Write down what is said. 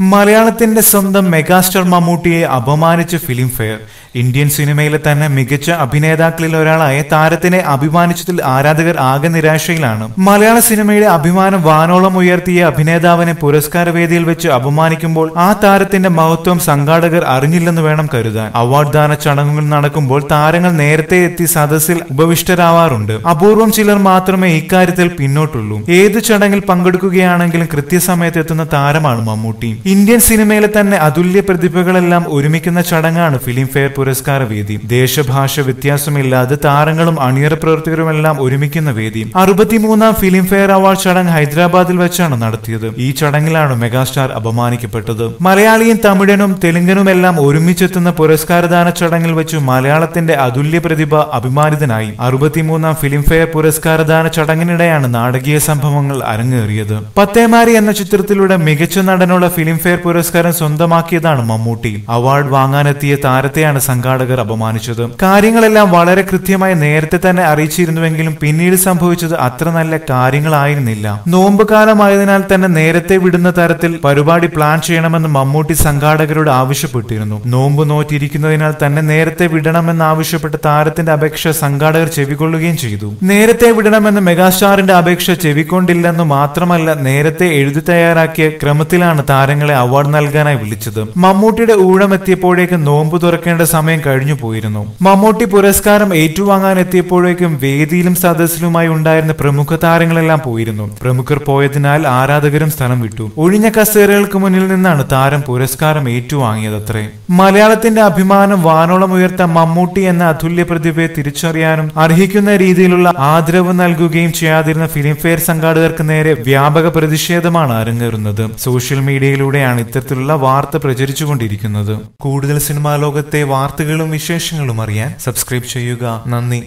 മലയാളത്തിന്റെ സ്വന്തം മെഗാസ്റ്റാർ മമ്മൂട്ടിയെ അപമാനിച്ച ഫിലിം ഫെയർ ഇന്ത്യൻ സിനിമയിലെ തന്നെ മികച്ച അഭിനേതാക്കളിൽ ഒരാളായ താരത്തിനെ അഭിമാനിച്ചതിൽ ആരാധകർ ആകെ നിരാശയിലാണ്. മലയാള സിനിമയുടെ അഭിമാനം വാനോളം ഉയർത്തിയ അഭിനേതാവിനെ പുരസ്കാര വേദിയിൽ വെച്ച് അപമാനിക്കുമ്പോൾ ആ താരത്തിന്റെ മഹത്വം സംഘാടകർ അറിഞ്ഞില്ലെന്ന് വേണം കരുതാൻ. അവാർഡ് ദാന ചടങ്ങുകൾ നടക്കുമ്പോൾ താരങ്ങൾ നേരത്തെ എത്തി സദസ്സിൽ ഉപവിഷ്ടരാവാറുണ്ട്. അപൂർവം ചിലർ മാത്രമേ ഇക്കാര്യത്തിൽ പിന്നോട്ടുള്ളൂ. ഏത് ചടങ്ങിൽ പങ്കെടുക്കുകയാണെങ്കിലും കൃത്യസമയത്ത് എത്തുന്ന താരമാണ് മമ്മൂട്ടി. ഇന്ത്യൻ സിനിമയിലെ തന്നെ അതുല്യ പ്രതിഭകളെല്ലാം ഒരുമിക്കുന്ന ചടങ്ങാണ് ഫിലിം ഫെയർ പുരസ്കാര വേദി. ദേശഭാഷ വ്യത്യാസമില്ലാതെ താരങ്ങളും അണിയറ പ്രവർത്തകരുമെല്ലാം ഒരുമിക്കുന്ന വേദി. അറുപത്തിമൂന്നാം ഫിലിം ഫെയർ അവാർഡ് ചടങ്ങ് ഹൈദരാബാദിൽ വെച്ചാണ് നടത്തിയത്. ഈ ചടങ്ങിലാണ് മെഗാസ്റ്റാർ അപമാനിക്കപ്പെട്ടത്. മലയാളിയും തമിഴനും തെലുങ്കനുമെല്ലാം ഒരുമിച്ചെത്തുന്ന പുരസ്കാരദാന ചടങ്ങിൽ വെച്ച് മലയാളത്തിന്റെ അതുല്യ പ്രതിഭ അഭിമാനിതനായി. അറുപത്തിമൂന്നാം ഫിലിം ഫെയർ പുരസ്കാരദാന ചടങ്ങിനിടെയാണ് നാടകീയ സംഭവങ്ങൾ അരങ്ങേറിയത്. പത്തേമാരി എന്ന ചിത്രത്തിലൂടെ മികച്ച നടനുള്ള ഫിലിം ഫെയർ പുരസ്കാരം സ്വന്തമാക്കിയതാണ് മമ്മൂട്ടി. അവാർഡ് വാങ്ങാനെത്തിയ താരത്തെയാണ് സംഘാടകർ അപമാനിച്ചത്. കാര്യങ്ങളെല്ലാം വളരെ കൃത്യമായി നേരത്തെ തന്നെ അറിയിച്ചിരുന്നുവെങ്കിലും പിന്നീട് സംഭവിച്ചത് അത്ര നല്ല കാര്യങ്ങളായിരുന്നില്ല. നോമ്പ് കാലമായതിനാൽ തന്നെ നേരത്തെ വിടുന്ന തരത്തിൽ പരിപാടി പ്ലാൻ ചെയ്യണമെന്ന് മമ്മൂട്ടി സംഘാടകരോട് ആവശ്യപ്പെട്ടിരുന്നു. നോമ്പ് നോറ്റിരിക്കുന്നതിനാൽ തന്നെ നേരത്തെ വിടണമെന്ന് ആവശ്യപ്പെട്ട താരത്തിന്റെ അപേക്ഷ സംഘാടകർ ചെവിക്കൊള്ളുകയും ചെയ്തു. നേരത്തെ വിടണമെന്ന് മെഗാസ്റ്റാറിന്റെ അപേക്ഷ ചെവിക്കൊണ്ടില്ലെന്ന് മാത്രമല്ല നേരത്തെ എഴുതി തയ്യാറാക്കിയ ക്രമത്തിലാണ് താരങ്ങളെ അവാർഡ് നൽകാനായി വിളിച്ചത്. മമ്മൂട്ടിയുടെ ഊഴമെത്തിയപ്പോഴേക്കും നോമ്പ് തുറക്കേണ്ട സമയം കഴിഞ്ഞു പോയിരുന്നു. മമ്മൂട്ടി പുരസ്കാരം ഏറ്റുവാങ്ങാൻ എത്തിയപ്പോഴേക്കും വേദിയിലും സദസ്സിലുമായി ഉണ്ടായിരുന്ന പ്രമുഖ താരങ്ങളെല്ലാം പോയിരുന്നു. പ്രമുഖർ പോയതിനാൽ ആരാധകരും സ്ഥലം വിട്ടു. ഒഴിഞ്ഞ കസേരകൾക്ക് മുന്നിൽ നിന്നാണ് താരം പുരസ്കാരം ഏറ്റുവാങ്ങിയതത്രേ. മലയാളത്തിന്റെ അഭിമാനം വാനോളം ഉയർത്ത മമ്മൂട്ടി എന്ന അതുല്യ പ്രതിഭയെ തിരിച്ചറിയാനും അർഹിക്കുന്ന രീതിയിലുള്ള ആദരവ് നൽകുകയും ചെയ്യാതിരുന്ന ഫിലിംഫെയർ സംഘാടകർക്ക് നേരെ വ്യാപക പ്രതിഷേധമാണ് അരങ്ങേറുന്നത്. സോഷ്യൽ മീഡിയയിലൂടെയാണ് ഇത്തരത്തിലുള്ള വാർത്ത പ്രചരിച്ചുകൊണ്ടിരിക്കുന്നത്. കൂടുതൽ സിനിമാ ലോകത്തെ വാർത്തകളും വിശേഷങ്ങളും അറിയാൻ സബ്സ്ക്രൈബ് ചെയ്യുക. നന്ദി.